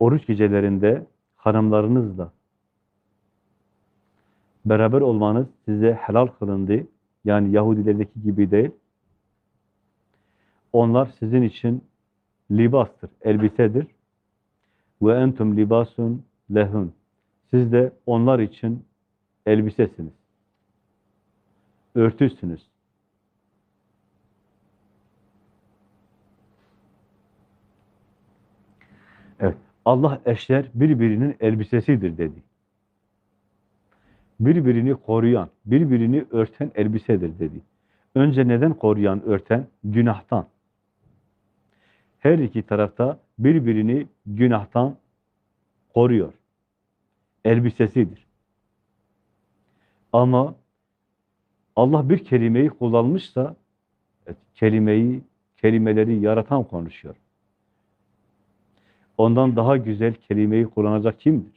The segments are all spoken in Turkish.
oruç gecelerinde hanımlarınızla beraber olmanız size helal kılındı. Yani Yahudilerdeki gibi değil. Onlar sizin için libastır, elbisedir. Ve entum libasun lehun. Siz de onlar için elbisesiniz. Örtüsünüz. Evet. Allah eşler birbirinin elbisesidir dedi. Birbirini koruyan, birbirini örten elbisedir dedi. Önce neden koruyan, örten? Günahtan. Her iki tarafta birbirini günahtan koruyor. Elbisesidir. Ama Allah bir kelimeyi kullanmışsa, kelimeyi, kelimeleri yaratan konuşuyor. Ondan daha güzel kelimeyi kullanacak kimdir?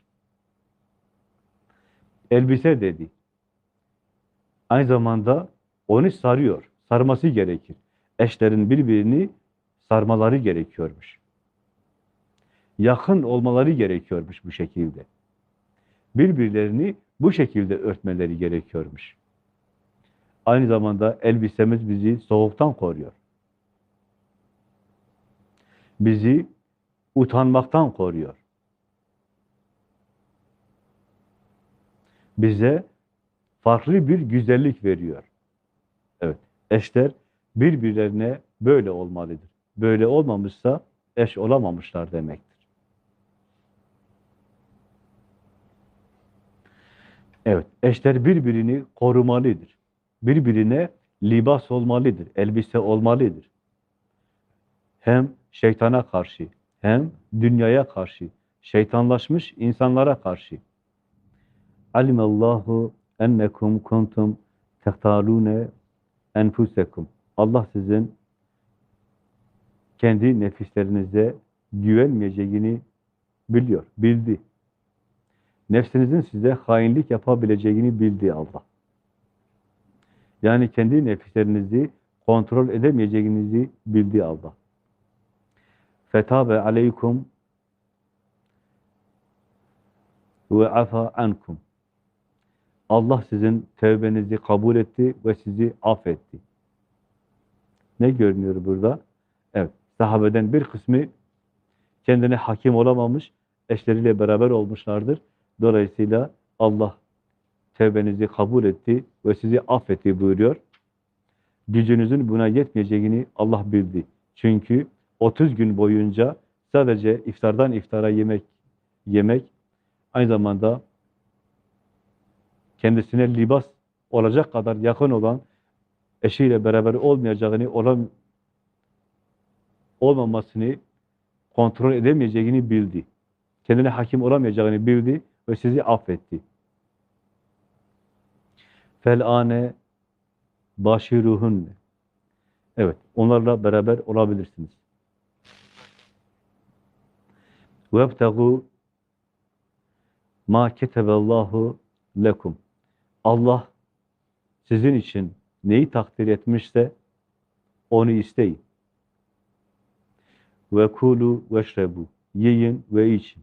Elbise dedi. Aynı zamanda onu sarıyor. Sarması gerekir. Eşlerin birbirini sarmaları gerekiyormuş. Yakın olmaları gerekiyormuş bu şekilde. Birbirlerini bu şekilde örtmeleri gerekiyormuş. Aynı zamanda elbisemiz bizi soğuktan koruyor. Bizi utanmaktan koruyor. Bize farklı bir güzellik veriyor. Evet, eşler birbirlerine böyle olmalıdır. Böyle olmamışsa eş olamamışlar demektir. Evet, eşler birbirini korumalıdır. Birbirine libas olmalıdır, elbise olmalıdır. Hem şeytana karşı, hem dünyaya karşı, şeytanlaşmış insanlara karşı. Alimallahu ennekum kuntum tehtalune enfusekum. Allah sizin kendi nefislerinize güvenmeyeceğini biliyor, bildi. Nefsinizin size hainlik yapabileceğini bildi Allah. Yani kendi nefislerinizi kontrol edemeyeceğinizi bildi Allah. Fetabe aleykum ve afa ankum. Allah sizin tevbenizi kabul etti ve sizi affetti. Ne görünüyor burada? Evet, sahabeden bir kısmı kendine hakim olamamış, eşleriyle beraber olmuşlardır. Dolayısıyla Allah tevbenizi kabul etti ve sizi affetti buyuruyor. Gücünüzün buna yetmeyeceğini Allah bildi. Çünkü 30 gün boyunca sadece iftardan iftara yemek yemek aynı zamanda kendisine libas olacak kadar yakın olan eşiyle beraber olmayacağını, olan, olmamasını kontrol edemeyeceğini bildi. Kendine hakim olamayacağını bildi ve sizi affetti. Felane başiruhunne. Evet, onlarla beraber olabilirsiniz. وَابْتَغُوا ma keteballahu lekum. Allah sizin için neyi takdir etmişse onu isteyin. Ve kulu veşrebu. Yiyin ve için.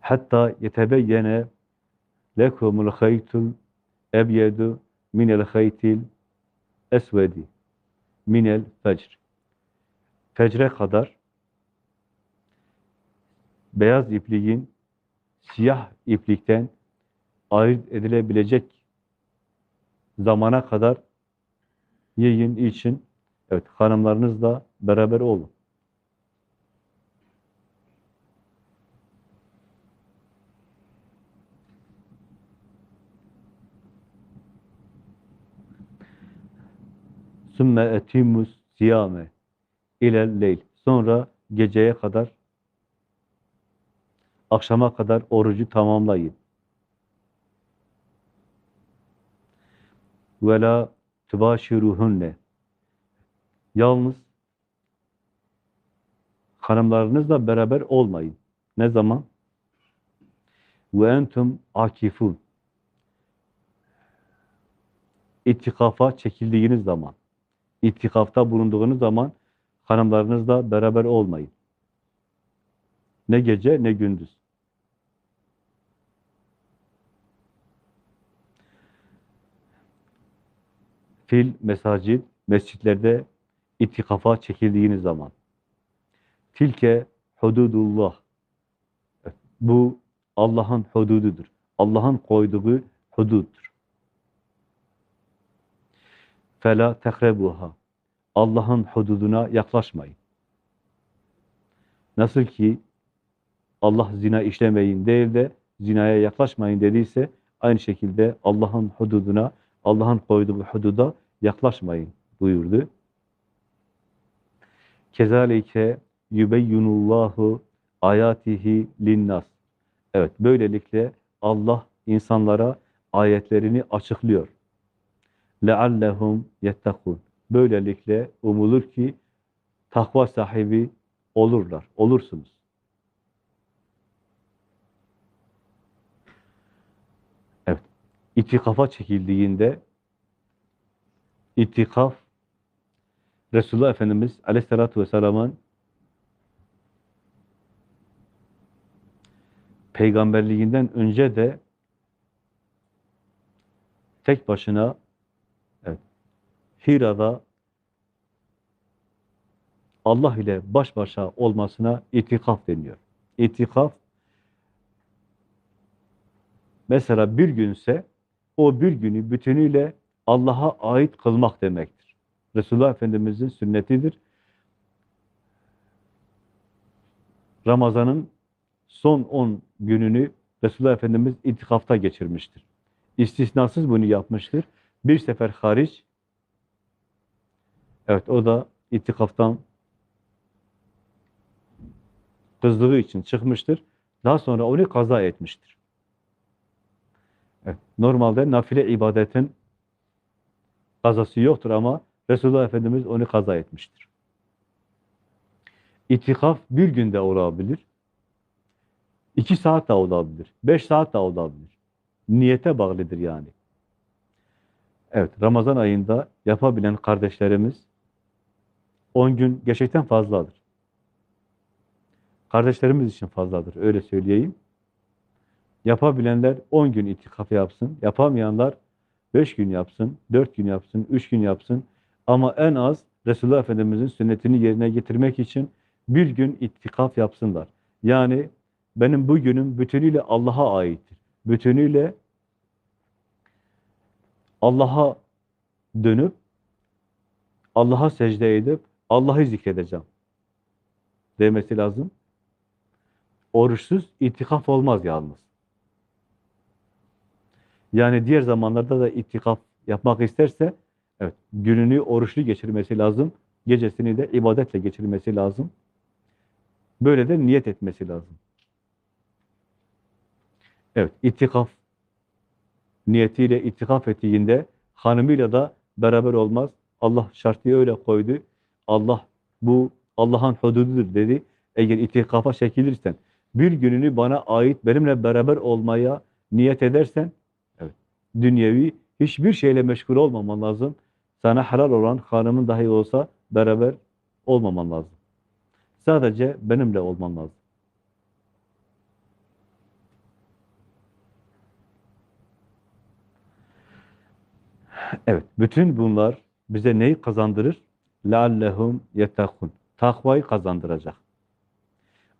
Hatta yetebeyyene lekumul haytul ebyedu minel haytil esvedi minel fecr. Fecre kadar beyaz ipliğin siyah iplikten ayırt edilebilecek zamana kadar yiyin, için. Evet, hanımlarınızla beraber olun. Sümme etimus siyame ilel leyl. Sonra geceye kadar akşama kadar orucu tamamlayın. Ve la tübaşiruhunne. Yalnız hanımlarınızla beraber olmayın. Ne zaman? Ve entum akifun. İttikafa çekildiğiniz zaman, ittikafta bulunduğunuz zaman hanımlarınızla beraber olmayın. Ne gece ne gündüz. Fil, mesacit, mescitlerde itikafa çekildiğiniz zaman. Tilke hududullah. Bu Allah'ın hudududur. Allah'ın koyduğu huduttur. Fela tehrebuha. Allah'ın hududuna yaklaşmayın. Nasıl ki Allah zina işlemeyin değil de zinaya yaklaşmayın dediyse aynı şekilde Allah'ın hududuna, Allah'ın koyduğu hududa yaklaşmayın buyurdu. Kezalike yubeyyinullahu ayatihi linnas. Evet, böylelikle Allah insanlara ayetlerini açıklıyor. Leallehum yettekun. Böylelikle umulur ki takva sahibi olurlar, olursunuz. Evet, itikafa çekildiğinde itikaf Resulullah Efendimiz Aleyhisselatü Vesselam'ın peygamberliğinden önce de tek başına Hira'da Allah ile baş başa olmasına itikaf deniyor. İtikaf mesela bir günse o bir günü bütünüyle Allah'a ait kılmak demektir. Resulullah Efendimiz'in sünnetidir. Ramazan'ın son 10 gününü Resulullah Efendimiz itikafta geçirmiştir. İstisnasız bunu yapmıştır. Bir sefer hariç, evet o da itikaftan kızdığı için çıkmıştır. Daha sonra onu kaza etmiştir. Evet, normalde nafile ibadetin kazası yoktur ama Resulullah Efendimiz onu kaza etmiştir. İtikaf bir günde olabilir. iki saat de olabilir. Beş saat de olabilir. Niyete bağlıdır yani. Evet, Ramazan ayında yapabilen kardeşlerimiz 10 gün gerçekten fazladır. Kardeşlerimiz için fazladır, öyle söyleyeyim. Yapabilenler 10 gün itikaf yapsın, yapamayanlar 5 gün yapsın, 4 gün yapsın, 3 gün yapsın. Ama en az Resulullah Efendimiz'in sünnetini yerine getirmek için bir gün itikaf yapsınlar. Yani benim bu günüm bütünüyle Allah'a aittir. Bütünüyle Allah'a dönüp Allah'a secde edip Allah'ı zikredeceğim demesi lazım. Oruçsuz itikaf olmaz yalnız. Yani diğer zamanlarda da itikaf yapmak isterse evet gününü oruçlu geçirmesi lazım. Gecesini de ibadetle geçirmesi lazım. Böyle de niyet etmesi lazım. Evet, itikaf niyetiyle itikaf ettiğinde hanımıyla da beraber olmaz. Allah şartı öyle koydu. Allah bu Allah'ın hudududur dedi. Eğer itikafa çekilirsen, bir gününü bana ait benimle beraber olmaya niyet edersen, evet, dünyevi hiçbir şeyle meşgul olmaman lazım. Sana helal olan hanımın dahi olsa beraber olmaman lazım. Sadece benimle olman lazım. Evet, bütün bunlar bize neyi kazandırır? lallehum yetekun. Takvayı kazandıracak.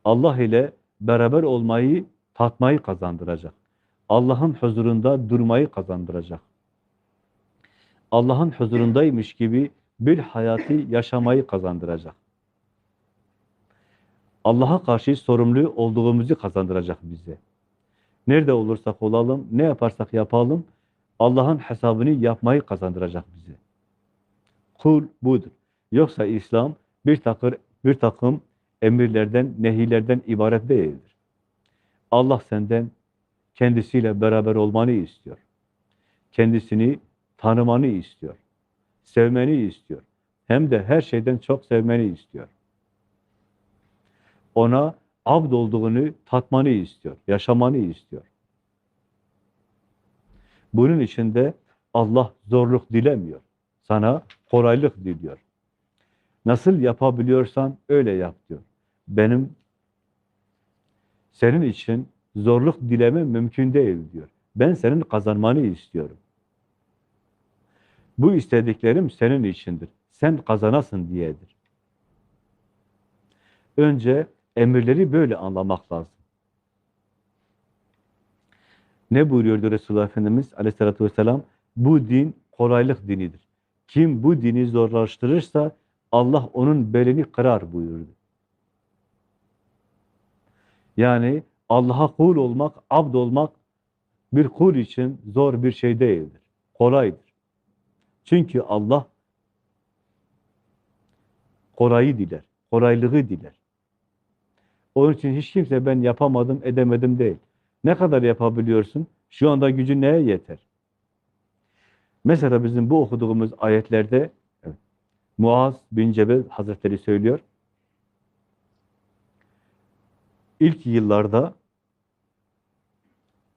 Allah ile beraber olmayı, tatmayı kazandıracak. Allah'ın huzurunda durmayı kazandıracak. Allah'ın huzurundaymış gibi bir hayatı yaşamayı kazandıracak. Allah'a karşı sorumlu olduğumuzu kazandıracak bize. Nerede olursak olalım, ne yaparsak yapalım, Allah'ın hesabını yapmayı kazandıracak bize. Kul budur. Yoksa İslam bir takır bir takım emirlerden, nehilerden ibaret değildir. Allah senden kendisiyle beraber olmanı istiyor. Kendisini tanımanı istiyor. Sevmeni istiyor. Hem de her şeyden çok sevmeni istiyor. Ona abd olduğunu tatmanı istiyor, yaşamanı istiyor. Bunun için de Allah zorluk dilemiyor. Sana kolaylık diliyor. Nasıl yapabiliyorsan öyle yap diyor. Benim senin için zorluk dileme mümkün değil diyor. Ben senin kazanmanı istiyorum. Bu istediklerim senin içindir. Sen kazanasın diyedir. Önce emirleri böyle anlamak lazım. Ne buyuruyordu Resulullah Efendimiz aleyhissalatü vesselam? Bu din kolaylık dinidir. Kim bu dini zorlaştırırsa Allah onun belini kırar buyurdu. Yani Allah'a kul olmak, abd olmak bir kul için zor bir şey değildir. Kolaydır. Çünkü Allah kolayı diler, kolaylığı diler. Onun için hiç kimse ben yapamadım, edemedim değil. Ne kadar yapabiliyorsun? Şu anda gücün neye yeter? Mesela bizim bu okuduğumuz ayetlerde Muaz bin Cebel Hazretleri söylüyor. İlk yıllarda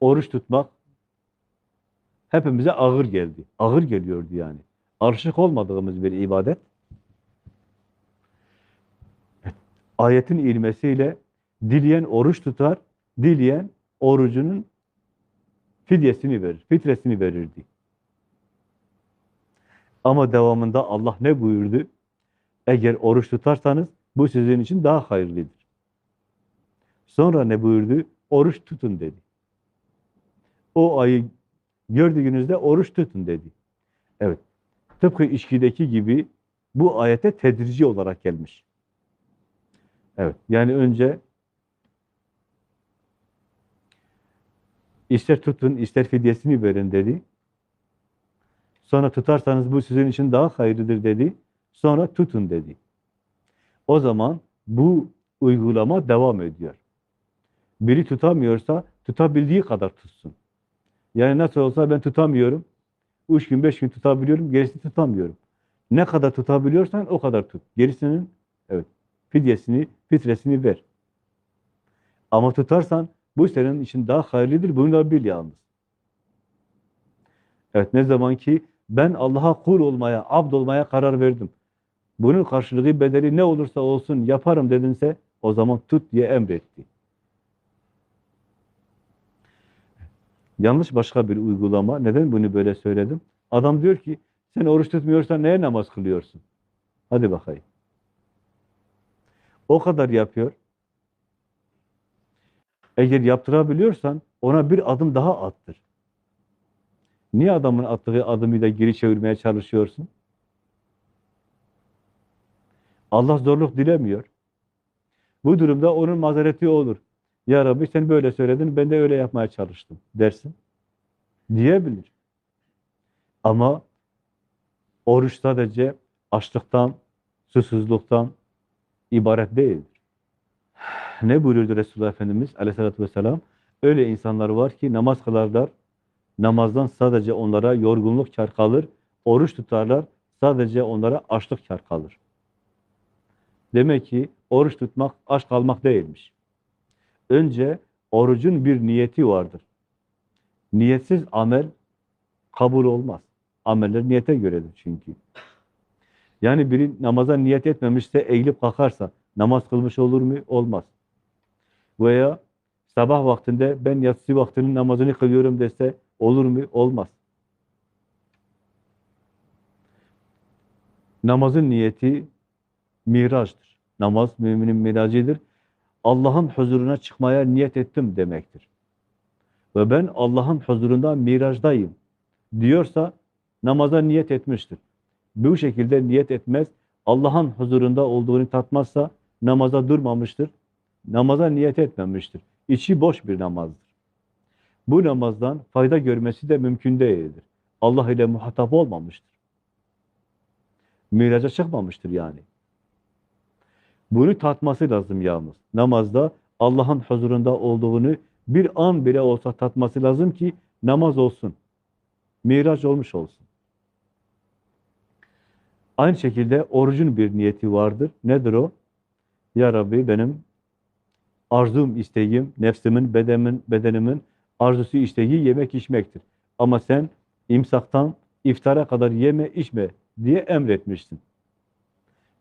oruç tutmak hepimize ağır geldi. Ağır geliyordu yani. Alışık olmadığımız bir ibadet. Ayetin ilmesiyle dileyen oruç tutar, dileyen orucunun fidyesini verir, fitresini verirdi. Ama devamında Allah ne buyurdu? Eğer oruç tutarsanız bu sizin için daha hayırlıdır. Sonra ne buyurdu? Oruç tutun dedi. O ayı gördüğünüzde oruç tutun dedi. Evet. Tıpkı içkideki gibi bu ayete tedrici olarak gelmiş. Evet. Yani önce ister tutun, ister fidyesini verin dedi. Sonra tutarsanız bu sizin için daha hayırlıdır dedi. Sonra tutun dedi. O zaman bu uygulama devam ediyor. Biri tutamıyorsa tutabildiği kadar tutsun. Yani nasıl olsa ben tutamıyorum. Üç gün, beş gün tutabiliyorum, gerisini tutamıyorum. Ne kadar tutabiliyorsan o kadar tut. Gerisinin evet fidyesini, fitresini ver. Ama tutarsan bu senin için daha hayırlıdır. Bunu da bil yalnız. Evet ne zaman ki ben Allah'a kul olmaya, abd olmaya karar verdim. Bunun karşılığı bedeli ne olursa olsun yaparım dedinse o zaman tut diye emretti. Yanlış başka bir uygulama. Neden bunu böyle söyledim? Adam diyor ki sen oruç tutmuyorsan neye namaz kılıyorsun? Hadi bakayım. O kadar yapıyor. Eğer yaptırabiliyorsan ona bir adım daha attır. Niye adamın attığı adımı da geri çevirmeye çalışıyorsun? Allah zorluk dilemiyor. Bu durumda onun mazereti olur. Ya Rabbi sen böyle söyledin, ben de öyle yapmaya çalıştım dersin. Diyebilir. Ama oruç sadece açlıktan, susuzluktan ibaret değildir. Ne buyurdu Resulullah Efendimiz aleyhissalatü vesselam? Öyle insanlar var ki namaz kılarlar, namazdan sadece onlara yorgunluk kar kalır, oruç tutarlar, sadece onlara açlık kar kalır. Demek ki oruç tutmak aç kalmak değilmiş. Önce orucun bir niyeti vardır. Niyetsiz amel kabul olmaz. Ameller niyete göredir çünkü. Yani biri namaza niyet etmemişse eğilip kalkarsa namaz kılmış olur mu? Olmaz. Veya sabah vaktinde ben yatsı vaktinin namazını kılıyorum dese olur mu? Olmaz. Namazın niyeti miraçtır. Namaz müminin miracıdır. Allah'ın huzuruna çıkmaya niyet ettim demektir. Ve ben Allah'ın huzurunda miraçdayım diyorsa namaza niyet etmiştir. Bu şekilde niyet etmez, Allah'ın huzurunda olduğunu tatmazsa namaza durmamıştır, namaza niyet etmemiştir. İçi boş bir namazdır. Bu namazdan fayda görmesi de mümkün değildir. Allah ile muhatap olmamıştır. Miraca çıkmamıştır yani. Bunu tatması lazım yalnız. Namazda Allah'ın huzurunda olduğunu bir an bile olsa tatması lazım ki namaz olsun. Miraç olmuş olsun. Aynı şekilde orucun bir niyeti vardır. Nedir o? Ya Rabbi benim arzum, isteğim, nefsimin, bedenimin, bedenimin arzusu, isteği yemek içmektir. Ama sen imsaktan iftara kadar yeme, içme diye emretmişsin.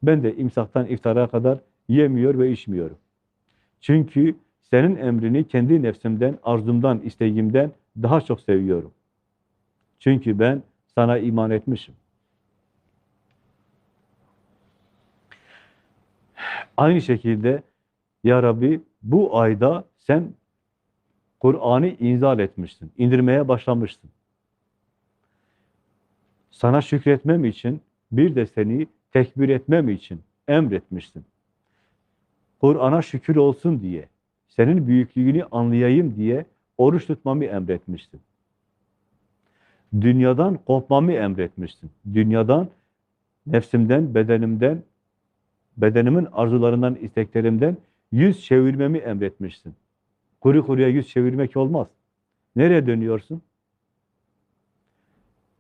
Ben de imsaktan iftara kadar yemiyor ve içmiyorum. Çünkü senin emrini kendi nefsimden, arzumdan, isteğimden daha çok seviyorum. Çünkü ben sana iman etmişim. Aynı şekilde Ya Rabbi bu ayda sen Kur'an'ı inzal etmişsin, indirmeye başlamışsın. Sana şükretmem için, bir de seni tekbir etmem için emretmişsin. Kur'an'a şükür olsun diye, senin büyüklüğünü anlayayım diye oruç tutmamı emretmiştin. Dünyadan kopmamı emretmiştin. Dünyadan, nefsimden, bedenimden, bedenimin arzularından, isteklerimden yüz çevirmemi emretmiştin. Kuru kuruya yüz çevirmek olmaz. Nereye dönüyorsun?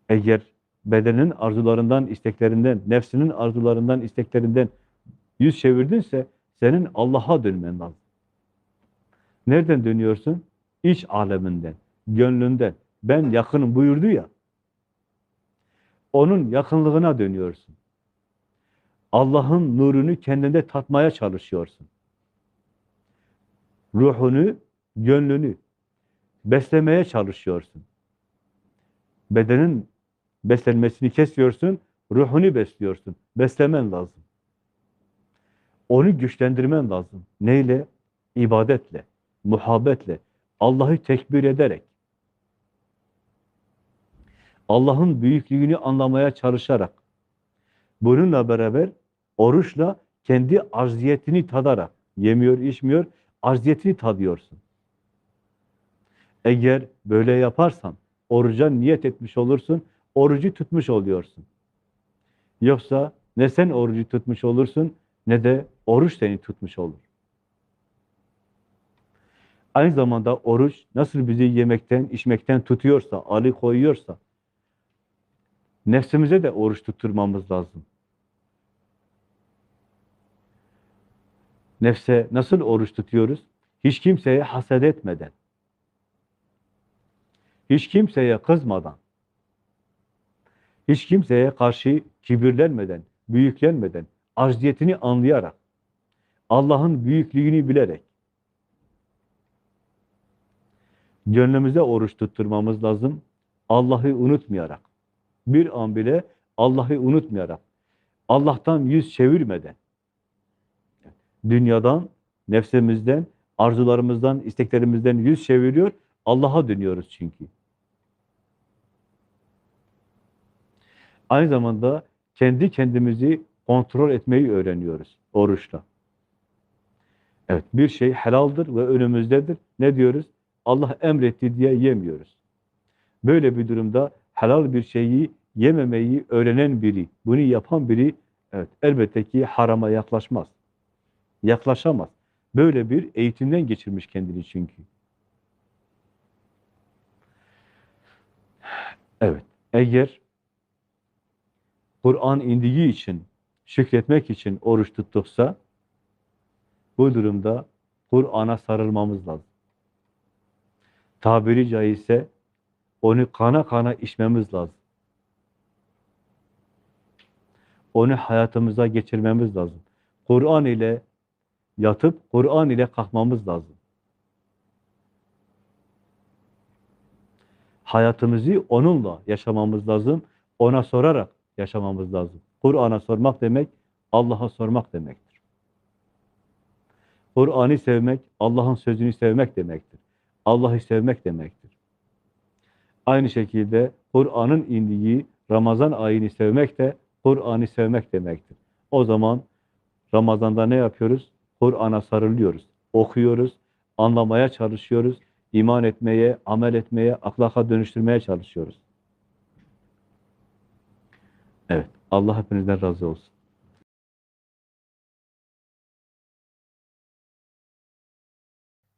Eğer bedenin arzularından, isteklerinden, nefsinin arzularından, isteklerinden yüz çevirdinse senin Allah'a dönmen lazım. Nereden dönüyorsun? İç aleminden, gönlünden. Ben yakınım buyurdu ya. Onun yakınlığına dönüyorsun. Allah'ın nurunu kendinde tatmaya çalışıyorsun. Ruhunu, gönlünü beslemeye çalışıyorsun. Bedenin beslenmesini kesiyorsun, ruhunu besliyorsun. Beslemen lazım. Onu güçlendirmen lazım. Neyle? İbadetle, muhabbetle, Allah'ı tekbir ederek, Allah'ın büyüklüğünü anlamaya çalışarak, bununla beraber oruçla kendi arziyetini tadarak, yemiyor, içmiyor, arziyetini tadıyorsun. Eğer böyle yaparsan, oruca niyet etmiş olursun, orucu tutmuş oluyorsun. Yoksa ne sen orucu tutmuş olursun, ne de oruç seni tutmuş olur. Aynı zamanda oruç nasıl bizi yemekten, içmekten tutuyorsa, ali koyuyorsa, nefsimize de oruç tutturmamız lazım. Nefse nasıl oruç tutuyoruz? Hiç kimseye haset etmeden, hiç kimseye kızmadan, hiç kimseye karşı kibirlenmeden, büyüklenmeden, acziyetini anlayarak, Allah'ın büyüklüğünü bilerek, gönlümüze oruç tutturmamız lazım. Allah'ı unutmayarak, bir an bile Allah'ı unutmayarak, Allah'tan yüz çevirmeden, dünyadan, nefsimizden, arzularımızdan, isteklerimizden yüz çeviriyor, Allah'a dönüyoruz çünkü. Aynı zamanda kendi kendimizi kontrol etmeyi öğreniyoruz oruçla. Evet, bir şey helaldir ve önümüzdedir. Ne diyoruz? Allah emretti diye yemiyoruz. Böyle bir durumda helal bir şeyi yememeyi öğrenen biri, bunu yapan biri evet elbette ki harama yaklaşmaz. Yaklaşamaz. Böyle bir eğitimden geçirmiş kendini çünkü. Evet, eğer Kur'an indiği için, şükretmek için oruç tuttuksa, bu durumda Kur'an'a sarılmamız lazım. Tabiri caizse onu kana kana içmemiz lazım. Onu hayatımıza geçirmemiz lazım. Kur'an ile yatıp Kur'an ile kalkmamız lazım. Hayatımızı onunla yaşamamız lazım. Ona sorarak yaşamamız lazım. Kur'an'a sormak demek, Allah'a sormak demektir. Kur'an'ı sevmek, Allah'ın sözünü sevmek demektir. Allah'ı sevmek demektir. Aynı şekilde Kur'an'ın indiği Ramazan ayını sevmek de Kur'an'ı sevmek demektir. O zaman Ramazan'da ne yapıyoruz? Kur'an'a sarılıyoruz, okuyoruz, anlamaya çalışıyoruz, iman etmeye, amel etmeye, ahlaka dönüştürmeye çalışıyoruz. Evet, Allah hepinizden razı olsun.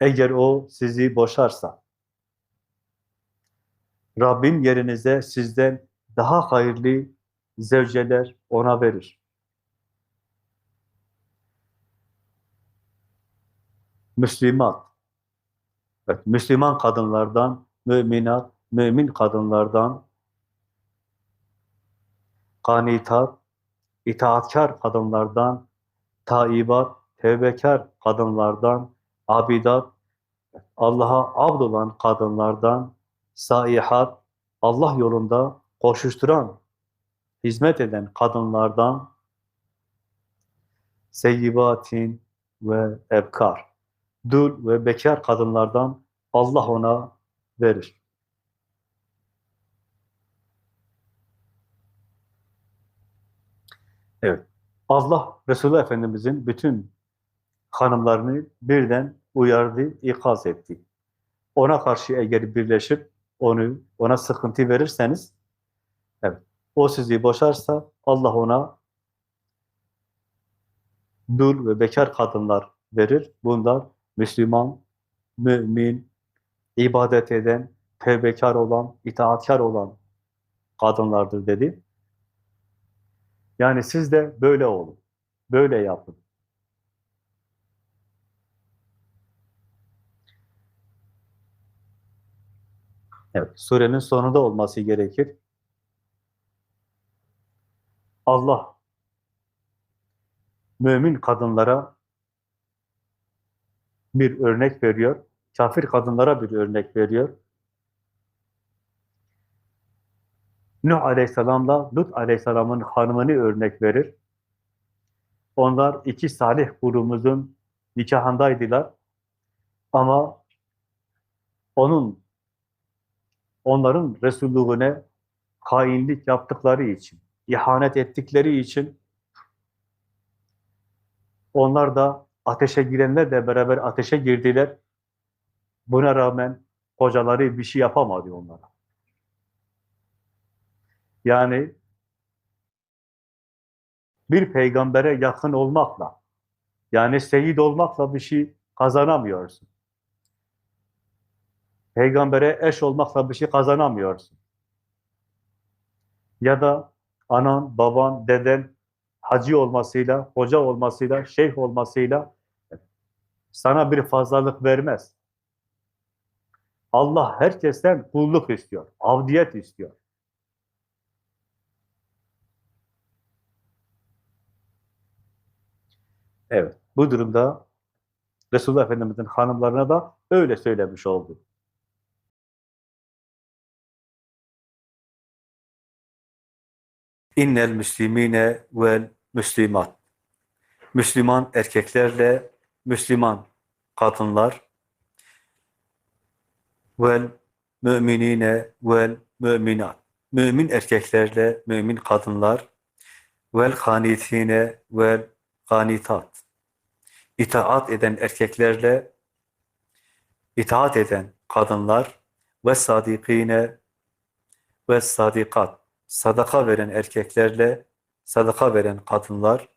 Eğer o sizi boşarsa, Rabbin yerinize sizden daha hayırlı zevceler ona verir. Müslüman, evet, Müslüman kadınlardan, müminat, mümin kadınlardan, kanitat, itaatkar kadınlardan, taibat, tevbekar kadınlardan, abidat, Allah'a abd olan kadınlardan, saihat, Allah yolunda koşuşturan, hizmet eden kadınlardan, seyyibatin ve ebkar, dul ve bekar kadınlardan Allah ona verir. Evet. Allah Resulullah Efendimizin bütün hanımlarını birden uyardı, ikaz etti. Ona karşı eğer birleşip onu ona sıkıntı verirseniz evet. O sizi boşarsa Allah ona dul ve bekar kadınlar verir. Bunlar Müslüman, mümin, ibadet eden, tevbekar olan, itaatkar olan kadınlardır dedi. Yani siz de böyle olun. Böyle yapın. Evet, surenin sonunda olması gerekir. Allah mümin kadınlara bir örnek veriyor. Kafir kadınlara bir örnek veriyor. Nuh Aleyhisselam'la Lut Aleyhisselam'ın hanımını örnek verir. Onlar iki salih kulumuzun nikahındaydılar. Ama onun onların Resulluğuna hainlik yaptıkları için, ihanet ettikleri için onlar da ateşe girenler de beraber ateşe girdiler. Buna rağmen kocaları bir şey yapamadı onlara. Yani bir peygambere yakın olmakla, yani seyit olmakla bir şey kazanamıyorsun. Peygambere eş olmakla bir şey kazanamıyorsun. Ya da anan, baban, deden hacı olmasıyla, hoca olmasıyla, şeyh olmasıyla sana bir fazlalık vermez. Allah herkesten kulluk istiyor, avdiyet istiyor. Evet, bu durumda Resulullah Efendimiz'in hanımlarına da öyle söylemiş oldu. İnnel müslimine vel müslimat. Müslüman erkeklerle Müslüman kadınlar vel müminine vel müminat. Mümin erkeklerle mümin kadınlar vel hanitine vel ganitat. İtaat eden erkeklerle itaat eden kadınlar ve sadikine ve sadikat. Sadaka veren erkeklerle sadaka veren kadınlar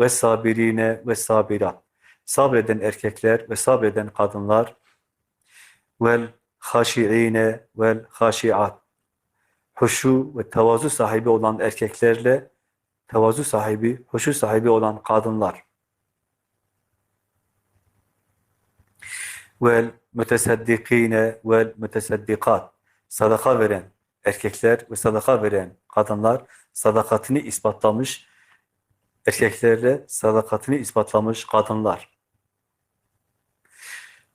ve sabirine ve sabirat. Sabreden erkekler ve sabreden kadınlar vel haşiine vel haşiat. Huşu ve tevazu sahibi olan erkeklerle tevazu sahibi, huşu sahibi olan kadınlar. Vel müteseddikine vel müteseddikat. Sadaka veren erkekler ve sadaka veren kadınlar sadakatini ispatlamış erkeklerle sadakatini ispatlamış kadınlar.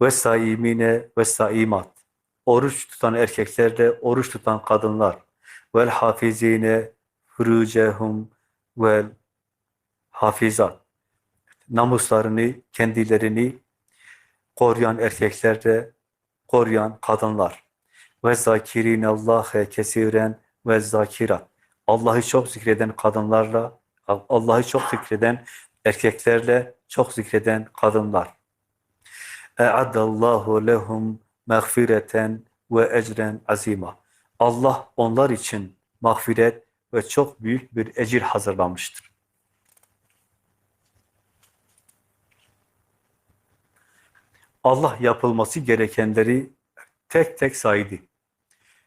Ve saimine ve saimat. Oruç tutan erkeklerle oruç tutan kadınlar. Vel hafizine furucehum vel hafizat. Namuslarını, kendilerini koruyan erkeklerle koruyan kadınlar. Ve zakirinallahe kesiren ve zakirat. Allah'ı çok zikreden kadınlarla, Allah'ı çok zikreden erkeklerle çok zikreden kadınlar. E'addallahu lehum mağfireten ve ecren azima. Allah onlar için mağfiret ve çok büyük bir ecir hazırlamıştır. Allah yapılması gerekenleri tek tek saydı.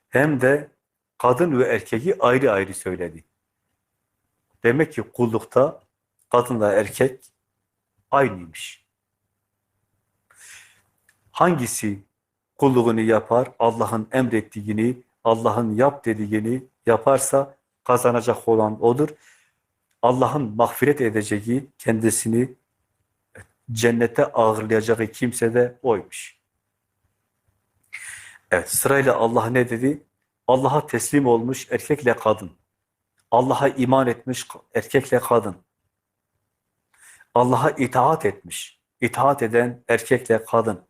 Hem de kadın ve erkeği ayrı ayrı söyledi. Demek ki kullukta kadınla erkek aynıymış. Hangisi kulluğunu yapar, Allah'ın emrettiğini, Allah'ın yap dediğini yaparsa kazanacak olan odur. Allah'ın mağfiret edeceği, kendisini cennete ağırlayacağı kimse de oymuş. Evet, sırayla Allah ne dedi? Allah'a teslim olmuş erkekle kadın. Allah'a iman etmiş erkekle kadın. Allah'a itaat etmiş. itaat eden erkekle kadın.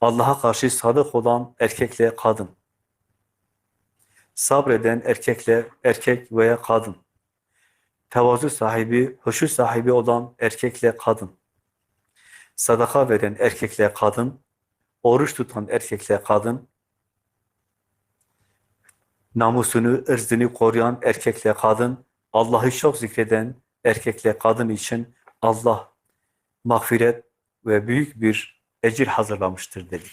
Allah'a karşı sadık olan erkekle kadın. Sabreden erkekle erkek veya kadın. Tevazu sahibi, huşu sahibi olan erkekle kadın. Sadaka veren erkekle kadın. Oruç tutan erkekle kadın. Namusunu, ırzını koruyan erkekle kadın. Allah'ı çok zikreden erkekle kadın için Allah mağfiret ve büyük bir ecir hazırlamıştır dedi.